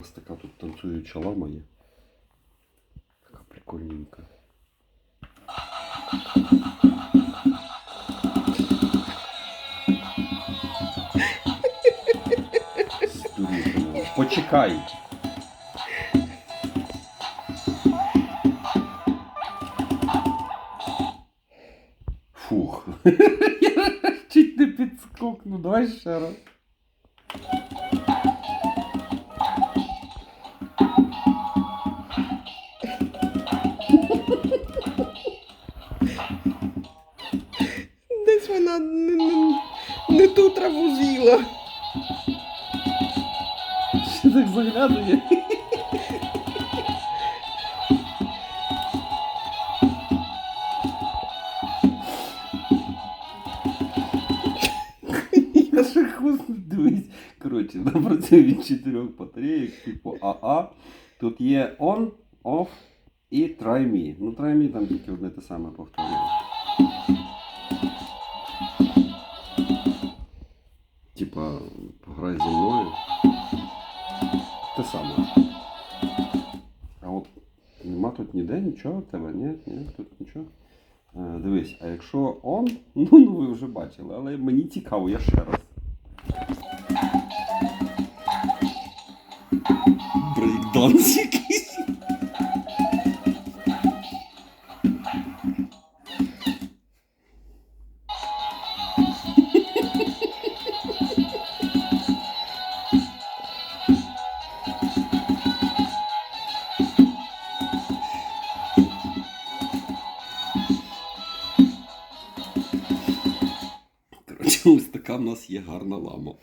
Ось така тут танцююча лама є. Така прикольненька. Почекай. Фух. Я чуть не підскокну. Давай ще раз. Вона не, не, не ту траву з'їла. Ще так заглядує. Я ще хвост дивись. Коротше, вона працює від чотирьох батарейок, типу АА. Тут є on, off і try me. Ну, try me там тільки одне те саме повторює. Типа, пограй зі мною. Те саме. А от нема тут ніде нічого тебе? Ні, ні, тут нічого. Е, дивись, а якщо он, ну, ну ви вже бачили, але мені цікаво, я ще раз. Брейкданс ось така в нас є гарна лама.